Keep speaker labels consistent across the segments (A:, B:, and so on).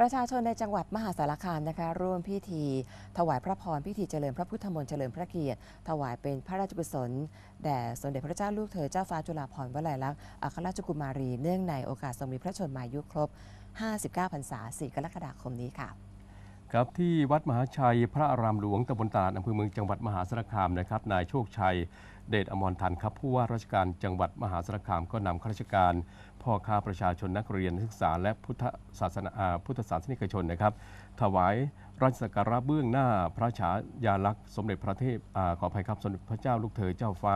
A: ประชาชนในจังหวัดมหาสารคามนะคะ ร่วมพิธี ถวายพระพรพิธีเจริญพระพุทธมนต์เฉลิมพระเกียรติ ถวายเป็นพระราชกุศลแด่สมเด็จพระเจ้าลูกเธอเจ้าฟ้าจุฬาภรณ์วลัยลักษณ์อัครราชกุมารี เนื่องในโอกาสทรงมีพระชนมายุครบ 59 พรรษา 4 กรกฎาคมนี้ค่ะ
B: ครับที่วัดมหาชัยพระอารามหลวงตำบลตาดอำเภอเมืองจังหวัดมหาสารคามนะครับนายโชคชัยเดชอมรทันครับผู้ว่าราชการจังหวัดมหาสารคามก็นำข้าราชการ พ่อค้าประชาชนนักเรียนนักศึกษา และพุทธศาสนาพุทธศาสนิกชนนะครับ ถวายราชสักการะเบื้องหน้าพระฉายาลักษณ์สมเด็จพระเทพขออภัยครับสมเด็จพระเจ้าลูกเธอเจ้าฟ้า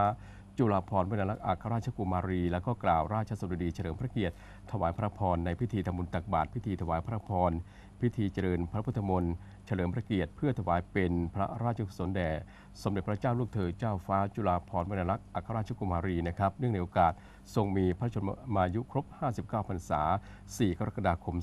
B: จุฬาภรณ์วรรณลักษณ์อัครราชกุมารี แล้วก็กล่าวราชสดุดีเฉลิมพระเกียรติ ถวายพระพรในพิธีทำบุญตักบาตรพิธีถวายพระพรพิธีเจริญพระพุทธมนต์เฉลิมพระเกียรติ เพื่อถวายเป็นพระราชกุศลแด่สมเด็จพระเจ้าลูกเธอเจ้าฟ้าจุฬาภรณ์วรรณลักษณ์อัครราชกุมารีนะครับเนื่องในโอกาสทรงมีพระชนมายุครบ 59 พรรษา 4 กรกฎาคม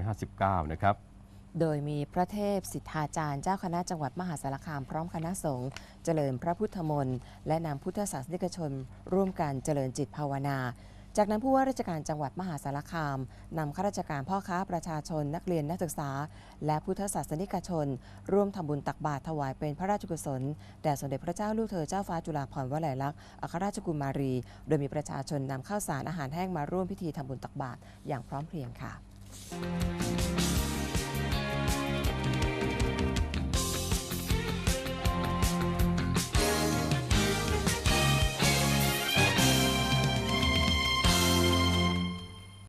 B: 2559 นะครับ
A: โดยมีพระเทพสิทธาจารย์เจ้าคณะจังหวัดมหาสารคามพร้อมคณะสงฆ์เจริญพระพุทธมนต์และนำพุทธศาสนิกชน ร่วมกันเจริญจิตภาวนา จากนั้นผู้ว่าราชการจังหวัดมหาสารคามนำข้าราชการพ่อค้าประชาชนนักเรียนนักศึกษา และพุทธศาสนิกชน ร่วมทำบุญตักบาตรถวายเป็นพระราชกุศลแด่สมเด็จพระเจ้าลูกเธอเจ้าฟ้าจุฬาภรณ์วลัยลักษณ์อัครราชกุมารี โดยมีประชาชนนำข้าวสารอาหารแห้งมาร่วมพิธีทำบุญตักบาตรอย่างพร้อมเพรียงค่ะ